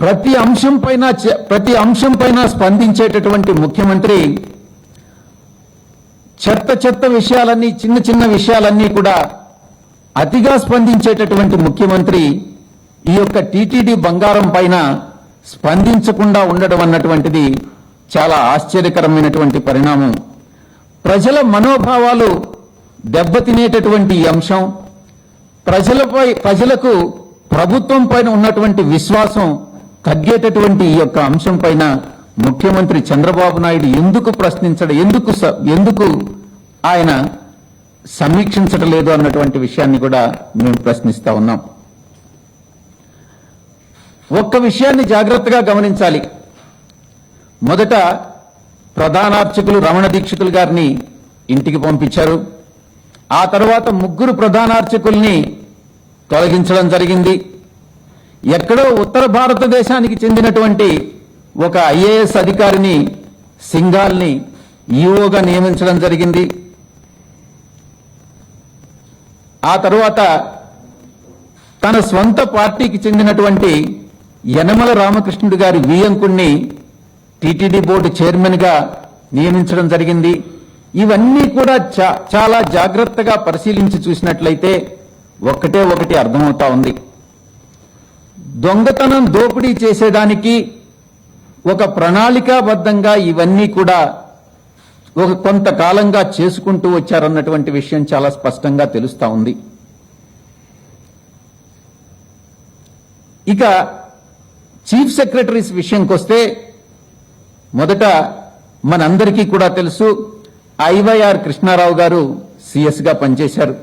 ప్రతి అంశం పైన ప్రతి అంశం పైన స్పందించేటటువంటి ముఖ్యమంత్రి చెత్త చెత్త విషయాలన్నీ చిన్న చిన్న విషయాలన్నీ కూడా అతిగా స్పందించేటటువంటి ముఖ్యమంత్రి ఈ యొక్క టీటీడీ బంగారం పైన స్పందించకుండా ఉండడం అన్నటువంటిది చాలా ఆశ్చర్యకరమైనటువంటి పరిణామం. ప్రజల మనోభావాలు దెబ్బతినేటటువంటి ఈ అంశం ప్రజలపై ప్రజలకు ప్రభుత్వం పైన ఉన్నటువంటి విశ్వాసం తగ్గేటటువంటి ఈ యొక్క అంశం పైన ముఖ్యమంత్రి చంద్రబాబు నాయుడు ఎందుకు ప్రశ్నించడం ఎందుకు స- ఎందుకు ఆయన సమీక్షించడం లేదు అన్నటువంటి విషయాన్ని కూడా మేము ప్రశ్నిస్తా ఉన్నాం. ఒక్క విషయాన్ని జాగ్రత్తగా గమనించాలి. మొదట ప్రధానార్చకులు రమణ దీక్షితులు గారిని ఇంటికి పంపించారు. ఆ తర్వాత ముగ్గురు ప్రధానార్చకుల్ని తొలగించడం జరిగింది. ఎక్కడో ఉత్తర భారతదేశానికి చెందినటువంటి ఒక ఐఏఎస్ అధికారిని సింగాల్ని ఈఓగా నియమించడం జరిగింది. ఆ తర్వాత తన స్వంత పార్టీకి చెందినటువంటి యనమల రామకృష్ణుడు గారి వియంకుణ్ణి టీటీడీ బోర్డు చైర్మన్గా నియమించడం జరిగింది. ఇవన్నీ కూడా చా- చాలా జాగ్రత్తగా పరిశీలించి చూసినట్లయితే ఒక్కటే ఒకటి అర్థమవుతా ఉంది. దొంగతనం దోపిడీ చేసేదానికి ఒక ప్రణాళికాబద్ధంగా ఇవన్నీ కూడా ఒక కొంతకాలంగా చేసుకుంటూ వచ్చారన్నటువంటి విషయం చాలా స్పష్టంగా తెలుస్తా ఉంది. ఇక చీఫ్ సెక్రటరీస్ విషయంకొస్తే మొదట మనందరికీ కూడా తెలుసు ఐవైఆర్ కృష్ణారావు గారు సిఎస్గా పనిచేశారు.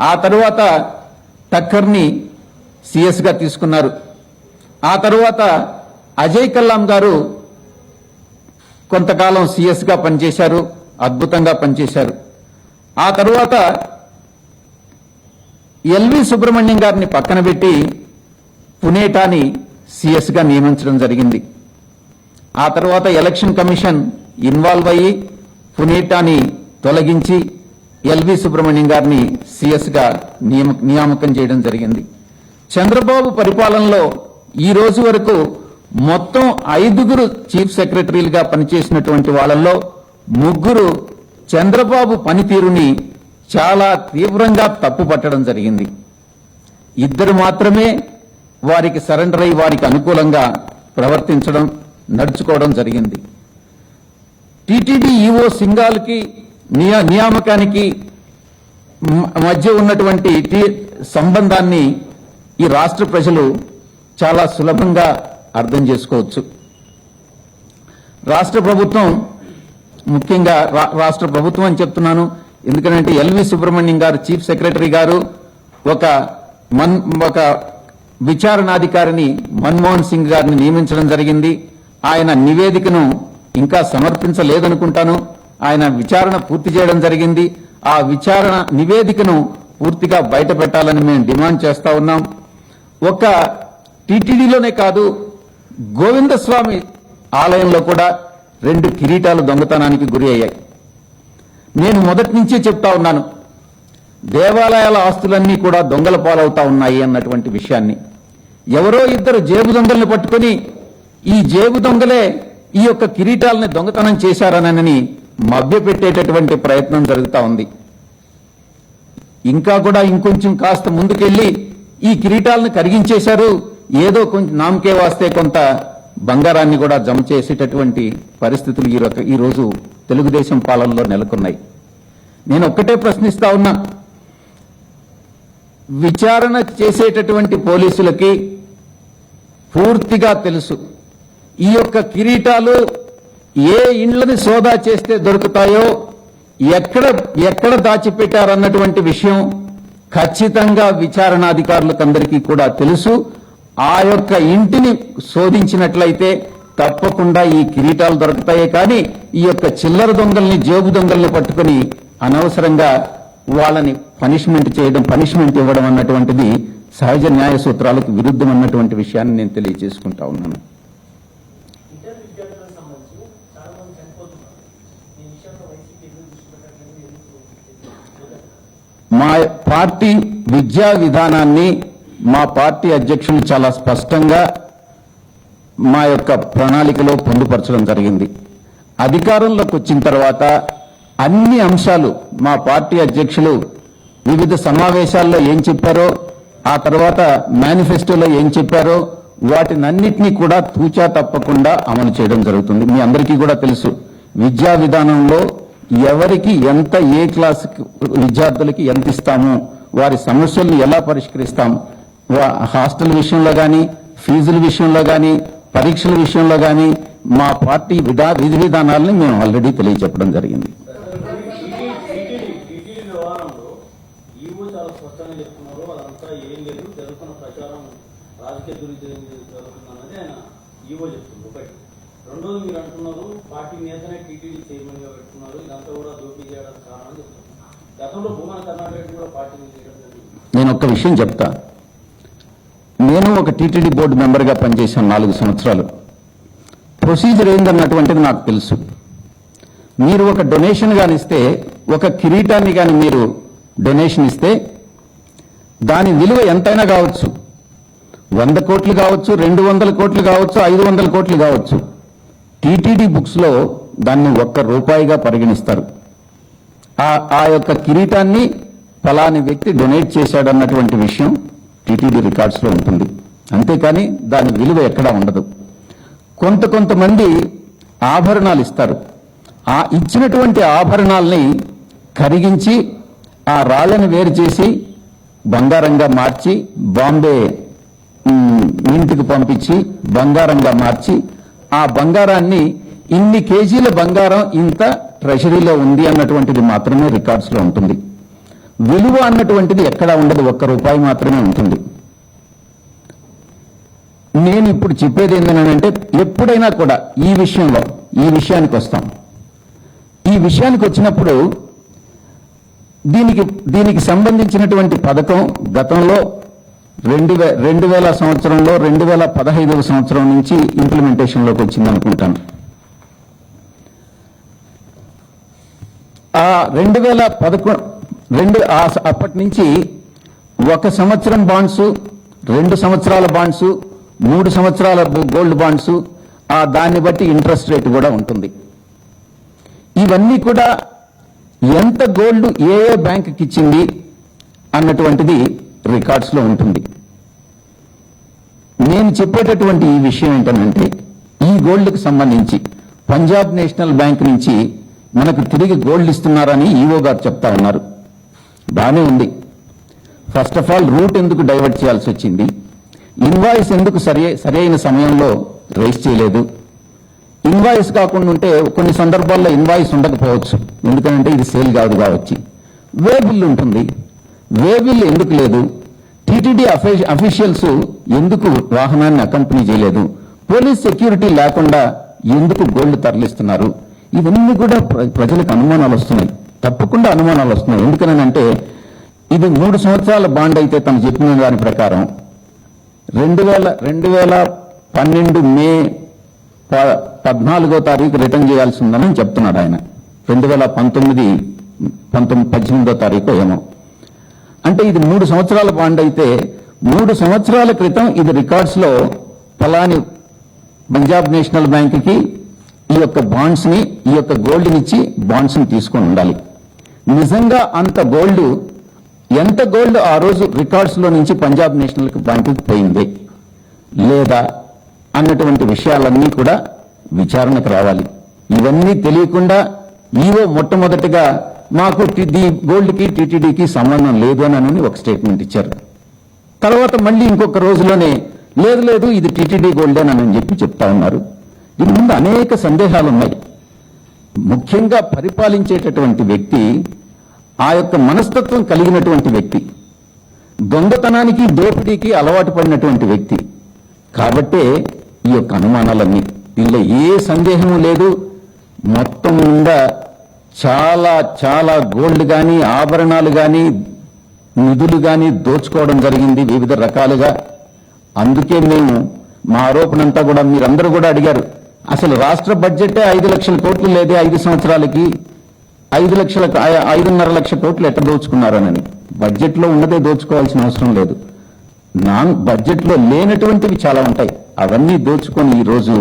ఆ తరువాత టక్కర్ని సిఎస్గా తీసుకున్నారు. ఆ తరువాత అజయ్ కల్లాం గారు కొంతకాలం సిఎస్గా పనిచేశారు అద్భుతంగా పనిచేశారు. ఆ తరువాత ఎల్వి సుబ్రహ్మణ్యం గారిని పక్కన పెట్టి పునేటాని సిఎస్గా నియమించడం జరిగింది. ఆ తర్వాత ఎలక్షన్ కమిషన్ ఇన్వాల్వ్ అయ్యి పునేటాని తొలగించి ఎల్వి సుబ్రహ్మణ్యం గారిని సిఎస్గా నియమ- నియామకం చేయడం జరిగింది. చంద్రబాబు పరిపాలనలో ఈ రోజు వరకు మొత్తం ఐదుగురు చీఫ్ సెక్రటరీలుగా పనిచేసినటువంటి వాళ్ళల్లో ముగ్గురు చంద్రబాబు పనితీరుని చాలా తీవ్రంగా తప్పుపట్టడం జరిగింది. ఇద్దరు మాత్రమే వారికి సరెండర్ అయి వారికి అనుకూలంగా ప్రవర్తించడం నడుచుకోవడం జరిగింది. టీటీడీ ఈఓ సింగాల్కి నియా- నియామకానికి మధ్య ఉన్నటువంటి సంబంధాన్ని ఈ రాష్ట్ర ప్రజలు చాలా సులభంగా అర్థం చేసుకోవచ్చు. రాష్ట్ర ప్రభుత్వం ముఖ్యంగా రా- రాష్ట్ర ప్రభుత్వం అని చెప్తున్నాను. ఎందుకంటే ఎల్వి సుబ్రహ్మణ్యం గారు చీఫ్ సెక్రటరీ గారు ఒక మన్ ఒక విచారణాధికారిని మన్మోహన్ సింగ్ గారిని నియమించడం జరిగింది. ఆయన నివేదికను ఇంకా సమర్పించలేదనుకుంటాను. ఆయన విచారణ పూర్తి చేయడం జరిగింది. ఆ విచారణ నివేదికను పూర్తిగా బయట పెట్టాలని మేము డిమాండ్ చేస్తా ఉన్నాం. ఒక టీటీడీలోనే కాదు గోవిందస్వామి ఆలయంలో కూడా రెండు కిరీటాలు దొంగతనానికి గురి అయ్యాయి. నేను మొదటి నుంచే చెప్తా ఉన్నాను దేవాలయాల ఆస్తులన్నీ కూడా దొంగల పాలవుతా ఉన్నాయి అన్నటువంటి విషయాన్ని. ఎవరో ఇద్దరు జేబు దొంగల్ని పట్టుకొని ఈ జేబు దొంగలే ఈ యొక్క కిరీటాలని దొంగతనం చేశారనని మభ్యపెట్టేటటువంటి ప్రయత్నం జరుగుతూ ఉంది. ఇంకా కూడా ఇంకొంచెం కాస్త ముందుకెళ్ళి ఈ కిరీటాలను కరిగించేశారు. ఏదో కొంచెం నామకే వాస్తే కొంత బంగారాన్ని కూడా జమ చేసేటటువంటి పరిస్థితులు ఈ రక- ఈ రోజు తెలుగుదేశం పాలనలో నెలకొన్నాయి. నేను ఒక్కటే ప్రశ్నిస్తా ఉన్నా. విచారణ చేసేటటువంటి పోలీసులకి పూర్తిగా తెలుసు. ఈ యొక్క కిరీటాలు ఏ ఇండ్లని సోదా చేస్తే దొరుకుతాయో ఎక్కడ ఎక్కడ దాచిపెట్టారన్నటువంటి విషయం ఖచ్చితంగా విచారణాధికారులకందరికీ కూడా తెలుసు. ఆ యొక్క ఇంటిని శోధించినట్లయితే తప్పకుండా ఈ కిరీటాలు దొరుకుతాయే కానీ ఈ యొక్క చిల్లర దొంగల్ని జేబు దొంగల్ని పట్టుకుని అనవసరంగా వాళ్ళని పనిష్మెంట్ చేయడం పనిష్మెంట్ ఇవ్వడం అన్నటువంటిది సహజ న్యాయ సూత్రాలకు విరుద్ధం అన్నటువంటి విషయాన్ని నేను తెలియజేసుకుంటా ఉన్నాను. పార్టీ విద్యా విధానాన్ని మా పార్టీ అధ్యక్షులు చాలా స్పష్టంగా మా యొక్క ప్రణాళికలో పొందుపరచడం జరిగింది. అధికారంలోకి వచ్చిన తర్వాత అన్ని అంశాలు మా పార్టీ అధ్యక్షులు వివిధ సమావేశాల్లో ఏం చెప్పారో ఆ తర్వాత మేనిఫెస్టోలో ఏం చెప్పారో వాటినన్నిటినీ కూడా తూచా తప్పకుండా అమలు చేయడం జరుగుతుంది. మీ అందరికీ కూడా తెలుసు విద్యా విధానంలో ఎవరికి ఎంత ఏ క్లాస్ విద్యార్థులకి ఎంత ఇస్తాము వారి సమస్యలను ఎలా పరిష్కరిస్తాం హాస్టల్ విషయంలో కానీ ఫీజుల విషయంలో కానీ పరీక్షల విషయంలో కానీ మా పార్టీ విధా విధి విధానాలని మేము ఆల్రెడీ తెలియజెప్పడం జరిగింది. రాజకీయ దుర్వినియోగం జరుగుతుందన్నది ఆయన ఈవో చెప్తుంది ఒకటి రెండోది మీరు అంటున్నారు పార్టీ నేతనే టీటీడీ చైర్మన్గా పెట్టుకున్నారు ఇదంతా కూడా దోపిడీ చేయడానికి కారణం చెప్తున్నారు. గతంలో భూమన కర్ణాటక కూడా పార్టీ నేను ఒక్క విషయం చెప్తా. నేను ఒక టీటీడీ బోర్డు మెంబర్గా పనిచేశాను నాలుగు సంవత్సరాలు. ప్రొసీజర్ ఏందన్నటువంటిది నాకు తెలుసు. మీరు ఒక డొనేషన్ కానీ ఇస్తే ఒక కిరీటాన్ని కానీ మీరు డొనేషన్ ఇస్తే దాని విలువ ఎంతైనా కావచ్చు. వంద కోట్లు కావచ్చు రెండు వందల కోట్లు కావచ్చు ఐదు వందల కోట్లు కావచ్చు. టీటీడీ బుక్స్లో దాన్ని ఒక్క రూపాయిగా పరిగణిస్తారు. ఆ ఆ యొక్క కిరీటాన్ని ఫలాని వ్యక్తి డొనేట్ చేశాడన్నటువంటి విషయం టీటీడీ రికార్డ్స్లో ఉంటుంది. అంతేకాని దాని విలువ ఎక్కడా ఉండదు. కొంత కొంతమంది ఆభరణాలు ఇస్తారు. ఆ ఇచ్చినటువంటి ఆభరణాల్ని కరిగించి ఆ రాళ్ళను వేరు చేసి బంగారంగా మార్చి బాంబే ఇంటికి పంపించి బంగారంగా మార్చి ఆ బంగారాన్ని ఇన్ని కేజీల బంగారం ఇంత ట్రెషరీలో ఉంది అన్నటువంటిది మాత్రమే రికార్డ్స్లో ఉంటుంది. విలువ అన్నటువంటిది ఎక్కడా ఉండదు ఒక్క రూపాయి మాత్రమే ఉంటుంది. నేను ఇప్పుడు చెప్పేది ఏంటంటే ఎప్పుడైనా కూడా ఈ విషయంలో ఈ విషయానికి వస్తాం. ఈ విషయానికి వచ్చినప్పుడు దీనికి దీనికి సంబంధించినటువంటి పథకం గతంలో రెండు వే రెండు వేల సంవత్సరంలో రెండు వేల పదహైదవ సంవత్సరం నుంచి ఇంప్లిమెంటేషన్లోకి వచ్చింది అనుకుంటాను. ఆ రెండు వేల పదకొండు రెండు అప్పటి నుంచి ఒక సంవత్సరం బాండ్స్ రెండు సంవత్సరాల బాండ్స్ మూడు సంవత్సరాల గోల్డ్ బాండ్స్ ఆ దాన్ని బట్టి ఇంట్రెస్ట్ రేట్ కూడా ఉంటుంది. ఇవన్నీ కూడా ఎంత గోల్డ్ ఏ ఏ బ్యాంకుకి ఇచ్చింది అన్నటువంటిది రికార్డ్స్లో ఉంటుంది. నేను చెప్పేటటువంటి ఈ విషయం ఏంటంటే ఈ గోల్డ్కి సంబంధించి పంజాబ్ నేషనల్ బ్యాంక్ నుంచి మనకు తిరిగి గోల్డ్ ఇస్తున్నారని ఈవో గారు చెప్తా ఉన్నారు. బానే ఉంది. ఫస్ట్ ఆఫ్ ఆల్ రూట్ ఎందుకు డైవర్ట్ చేయాల్సి వచ్చింది? ఇన్వాయిస్ ఎందుకు సరి సరైన సమయంలో రైస్ చేయలేదు? ఇన్వాయిస్ కాకుండా ఉంటే కొన్ని సందర్భాల్లో ఇన్వాయిస్ ఉండకపోవచ్చు. ఎందుకంటే ఇది సేల్ కాదు కావచ్చు వే బిల్ ఉంటుంది. వేబిల్ ఎందుకు లేదు? టీటీడీ అఫీషియల్స్ ఎందుకు వాహనాన్ని అకంపెనీ చేయలేదు? పోలీస్ సెక్యూరిటీ లేకుండా ఎందుకు గోల్డ్ తరలిస్తున్నారు? ఇవన్నీ కూడా ప్ర- ప్రజలకు అనుమానాలు వస్తున్నాయి. తప్పకుండా అనుమానాలు వస్తున్నాయి. ఎందుకనంటే ఇది మూడు సంవత్సరాల బాండ్ అయితే తను చెప్పిన దాని ప్రకారం. రెండు వేల రెండు వేల పన్నెండు మే ప- పద్నాలుగో తారీఖు రిటర్న్ చేయాల్సి ఉందని చెప్తున్నాడు ఆయన. రెండు వేల పంతొమ్మిది పంతొమ్మిది పద్దెనిమిదో తారీఖు ఏమో. అంటే ఇది మూడు సంవత్సరాల బాండ్ అయితే మూడు సంవత్సరాల క్రితం ఇది రికార్డ్స్లో ఫలాని పంజాబ్ నేషనల్ బ్యాంక్కి ఈ యొక్క బాండ్స్ని ఈ యొక్క గోల్డ్ ఇచ్చి బాండ్స్ని తీసుకొని ఉండాలి. నిజంగా అంత గోల్డ్ ఎంత గోల్డ్ ఆ రోజు రికార్డ్స్లో నుంచి పంజాబ్ నేషనల్ బ్యాంకుకి పోయింది? లేదా అన్నటువంటి విషయాలన్నీ కూడా విచారణకు రావాలి. ఇవన్నీ తెలియకుండా ఈవో మొట్టమొదటిగా మాకు టి- గోల్డ్కి టీటీడీకి సంబంధం లేదు అని అని ఒక స్టేట్మెంట్ ఇచ్చారు. తర్వాత మళ్ళీ ఇంకొక రోజులోనే లేదు లేదు ఇది టీటీడీ గోల్డేనని చెప్పి చెప్తా ఉన్నారు. దీని ముందు అనేక సందేహాలు ఉన్నాయి. ముఖ్యంగా పరిపాలించేటటువంటి వ్యక్తి ఆ యొక్క మనస్తత్వం కలిగినటువంటి వ్యక్తి దొంగతనానికి దోపిడీకి అలవాటు పడినటువంటి వ్యక్తి. కాబట్టే ఈ యొక్క అనుమానాలన్నీ. దీనిలో ఏ సందేహము లేదు. మొత్తం నిండా చాలా చాలా గోల్డ్ కానీ ఆభరణాలు కానీ నిధులు కానీ దోచుకోవడం జరిగింది వివిధ రకాలుగా. అందుకే మేము మా ఆరోపణ అంతా కూడా మీరందరూ కూడా అడిగారు. అసలు రాష్ట్ర బడ్జెటే ఐదు లక్షల కోట్లు లేదే ఐదు సంవత్సరాలకి? ఐదు లక్షల ఐదున్నర లక్ష కోట్లు ఎట్ట దోచుకున్నారనని. బడ్జెట్లో ఉన్నదే దోచుకోవాల్సిన అవసరం లేదు. నాన్ బడ్జెట్లో లేనటువంటివి చాలా ఉంటాయి. అవన్నీ దోచుకొని ఈరోజు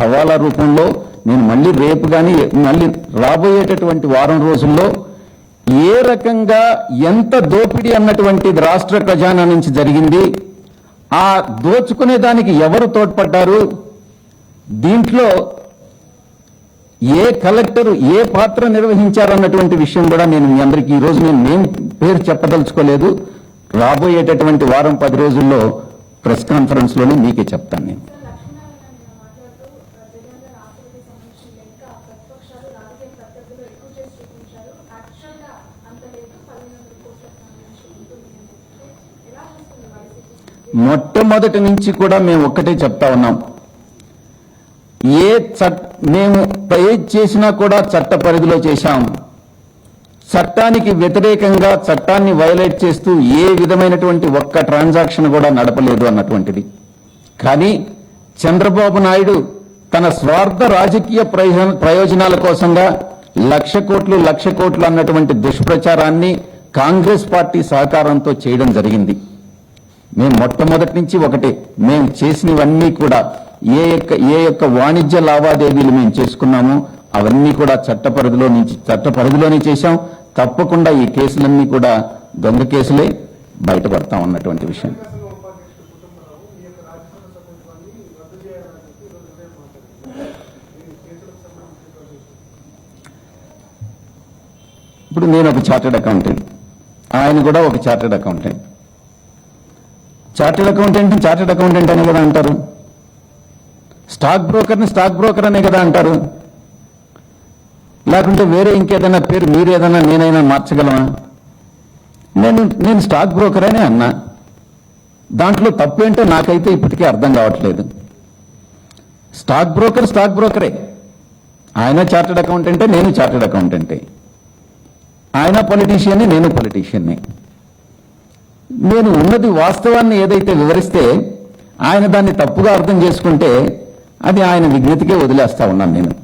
హవాలా రూపంలో నేను మళ్ళీ రేపు కానీ మళ్ళీ రాబోయేటటువంటి వారం రోజుల్లో ఏ రకంగా ఎంత దోపిడీ అన్నటువంటిది రాష్ట్ర ఖజానా నుంచి జరిగింది ఆ దోచుకునే దానికి ఎవరు తోడ్పడ్డారు దీంట్లో ఏ కలెక్టర్ ఏ పాత్ర నిర్వహించారన్నటువంటి విషయం కూడా నేను మీ అందరికీ ఈ రోజు నేను నేమ్ పేరు చెప్పదలుచుకోలేదు. రాబోయేటటువంటి వారం పది రోజుల్లో ప్రెస్ కాన్ఫరెన్స్లోనే మీకే చెప్తాను నేను సార్ లక్ష్మీనారాయణ నిన్న మాట్లాడుతూ జగన్ గారు ఆస్తులకి సంబంధించిన లెక్క ప్రతిపక్షాలు రాజకీయ ప్రత్యర్థులు ఎక్కువ చేసి చూపించారు యాక్చువల్గా అంత లేదు పదిహేను వందల కోట్లకు సంబంధించి ఉంటుంది అని చెప్తే ఎలా చూస్తుంది వైసీపీ మొట్టమొదటి నుంచి కూడా మేము ఒక్కటే చెప్తా ఉన్నాం. ఏ చట్ మేము ఏది చేసినా కూడా చట్ట పరిధిలో చేశాం. చట్టానికి వ్యతిరేకంగా చట్టాన్ని వైలేట్ చేస్తూ ఏ విధమైనటువంటి ఒక్క ట్రాన్సాక్షన్ కూడా నడపలేదు అన్నటువంటిది. కానీ చంద్రబాబు నాయుడు తన స్వార్థ రాజకీయ ప్రయోజనాల కోసంగా లక్ష కోట్లు లక్ష కోట్లు అన్నటువంటి దుష్ప్రచారాన్ని కాంగ్రెస్ పార్టీ సహకారంతో చేయడం జరిగింది. మేము మొట్టమొదటి నుంచి ఒకటే. మేము చేసినవన్నీ కూడా ఏ యొక్క ఏ యొక్క వాణిజ్య లావాదేవీలు మేము చేసుకున్నామో అవన్నీ కూడా చట్ట పరిధిలో నుంచి చట్ట పరిధిలోనే చేశాం. తప్పకుండా ఈ కేసులన్నీ కూడా దొంగ కేసులే బయటపడతాం అన్నటువంటి విషయం. ఇప్పుడు నేను ఒక చార్టెడ్ అకౌంటెంట్. ఆయన కూడా ఒక చార్టెడ్ అకౌంటెంట్. చార్టెడ్ అకౌంటెంట్ని చార్టెడ్ అకౌంటెంట్ అని కదా అంటారు. స్టాక్ బ్రోకర్ని స్టాక్ బ్రోకర్ అనే కదా అంటారు. లేకుంటే వేరే ఇంకేదైనా పేరు మీరు ఏదైనా నేనైనా మార్చగలమా? నేను నేను స్టాక్ బ్రోకర్ అనే అన్నా. దాంట్లో తప్పేంటో నాకైతే ఇప్పటికీ అర్థం కావట్లేదు. స్టాక్ బ్రోకర్ స్టాక్ బ్రోకరే ఆయన చార్టెడ్ అకౌంటెంటే నేను చార్టెడ్ అకౌంటెంటే ఆయన పొలిటీషియన్ని నేను పొలిటీషియన్ని నేను ఉన్నది వాస్తవాన్ని ఏదైతే వివరిస్తే ఆయన దాన్ని తప్పుగా అర్థం చేసుకుంటే అది ఆయన విజ్ఞతకే వదిలేస్తా ఉన్నాను నేను.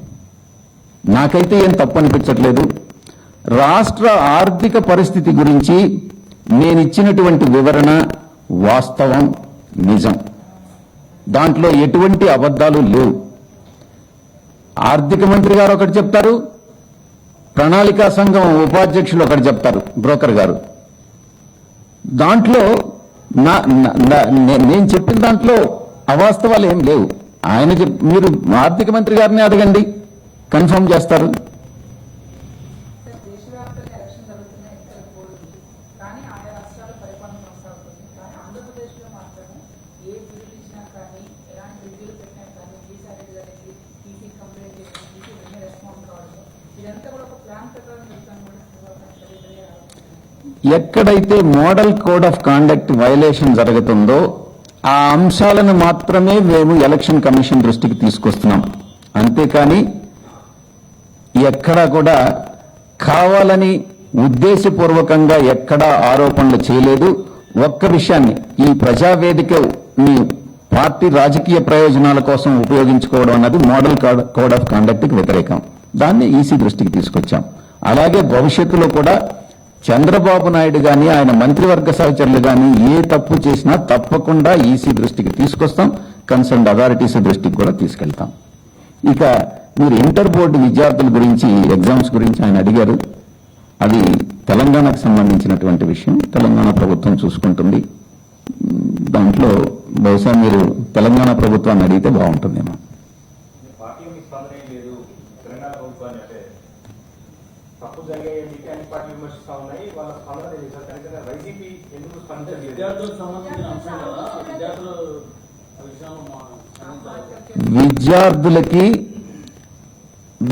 నాకైతే ఏం తప్పు అనిపించట్లేదు. రాష్ట్ర ఆర్థిక పరిస్థితి గురించి నేను ఇచ్చినటువంటి వివరణ వాస్తవం నిజం. దాంట్లో ఎటువంటి అబద్ధాలు లేవు. ఆర్థిక మంత్రి గారు ఒకటి చెప్తారు ప్రణాళికా సంఘం ఉపాధ్యక్షులు ఒకటి చెప్తారు బ్రోకర్ గారు. దాంట్లో నా నేను చెప్పిన దాంట్లో అవాస్తవాలు ఏం లేవు. ఆయన మీరు ఆర్థిక మంత్రి గారిని అడగండి. కన్ఫర్మ్ చేస్తారు దేశవ్యాప్తంగా ఎలక్షన్ జరుగుతున్నాయి ఎన్నికల కోడ్ ఉంది కానీ ఆయా రాష్ట్రాల పరిపాలన కొనసాగుతుంది కానీ ఆంధ్రప్రదేశ్లో మాత్రం ఏ బిల్లు ఇచ్చినా కానీ ఎలాంటి రివ్యూలు పెట్టినా కానీ ఈసారి దానికి టీసీ కంప్లైంట్ చేయడం టీసీ వెంటనే రెస్పాండ్ కావడం ఇదంతా కూడా ఒక ప్లాన్ ప్రకారం జరుగుతాను కూడా చంద్రబాబు నాయుడు గారు ఇదే ఆలోచన ఎక్కడైతే model code of conduct violation జరుగుతుందో ఆ అంశాలను మాత్రమే మేము ఎలక్షన్ కమిషన్ దృష్టికి తీసుకొస్తున్నాం. అంతేకాని ఎక్కడా కూడా కావాలని ఉద్దేశపూర్వకంగా ఎక్కడా ఆరోపణలు చేయలేదు. ఒక్క విషయాన్ని ఈ ప్రజావేదికని పార్టీ రాజకీయ ప్రయోజనాల కోసం ఉపయోగించుకోవడం అన్నది మోడల్ కోడ్- కోడ్ ఆఫ్ కాండక్ట్కి వ్యతిరేకం. దాన్ని ఈసీ దృష్టికి తీసుకొచ్చాం. అలాగే భవిష్యత్తులో కూడా చంద్రబాబు నాయుడు గాని ఆయన మంత్రివర్గ సహచరులు గాని ఏ తప్పు చేసినా తప్పకుండా ఈసీ దృష్టికి తీసుకొస్తాం కన్సర్న్ అథారిటీస్ దృష్టికి కూడా తీసుకెళ్తాం. ఇక మీరు ఇంటర్ బోర్డు విద్యార్థుల గురించి ఎగ్జామ్స్ గురించి ఆయన అడిగారు. అది తెలంగాణకు సంబంధించినటువంటి విషయం. తెలంగాణ ప్రభుత్వం చూసుకుంటుంది. దాంట్లో బహుశా మీరు తెలంగాణ ప్రభుత్వాన్ని అడిగితే బాగుంటుందేమో పార్టీ మీ స్పందన ఏం లేదు తెలంగాణ ప్రభుత్వాన్ని అంటే తప్పు జరిగాయి మీకు అన్ని పార్టీలు విమర్శిస్తా ఉన్నాయి. వాళ్ళ స్పందన లేదు సార్ కనుక వైసీపీ ఎందుకు అంటే స్పందించలేదు? విద్యార్థులకు సంబంధించిన అంశం కదా. విద్యార్థులు. విద్యార్థులకి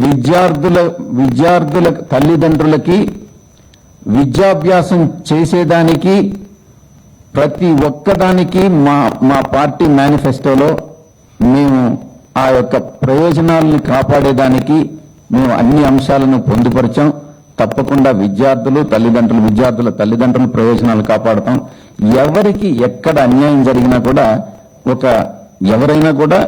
విద్యార్థుల విద్యార్థుల తల్లిదండ్రులకి విద్యాభ్యాసం చేసేదానికి ప్రతి ఒక్కదానికి మా మా పార్టీ మేనిఫెస్టోలో మేము ఆ యొక్క ప్రయోజనాలను కాపాడేదానికి మేము అన్ని అంశాలను పొందుపరిచాం. తప్పకుండా విద్యార్థులు తల్లిదండ్రులు విద్యార్థుల తల్లిదండ్రుల ప్రయోజనాలు కాపాడతాం. ఎవరికి ఎక్కడ అన్యాయం జరిగినా కూడా ఒక ఎవరైనా కూడా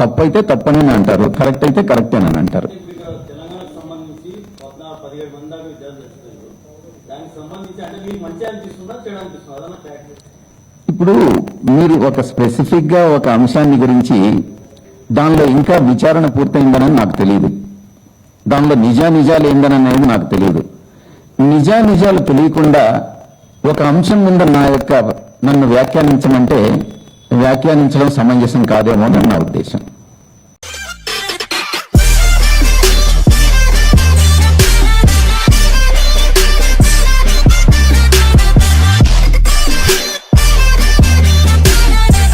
తప్పైతే తప్పని అంటారు. కరెక్ట్ అయితే కరెక్టేనని అంటారు. అంటే ఇప్పుడు ఇక్కడ తెలంగాణకు సంబంధించి పద్నాలుగు పదిహేడు మంది దాకా విద్యార్థులు చచ్చిపోయారు దానికి సంబంధించి అంటే మీకు మంచి అనిపిస్తుందా చెడు అనిపిస్తుందా? అదన్నా క్లారిటీ ఇప్పుడు మీరు ఒక స్పెసిఫిక్గా ఒక అంశాన్ని గురించి దానిలో ఇంకా విచారణ పూర్తయిందని నాకు తెలియదు. దానిలో నిజా నిజాలు నాకు తెలియదు. నిజా నిజాలు తెలియకుండా ఒక అంశం మీద నా యొక్క నన్ను వ్యాఖ్యానించమంటే వ్యాఖ్యానించడం సమంజసం కాదేమో అని నా ఉద్దేశం.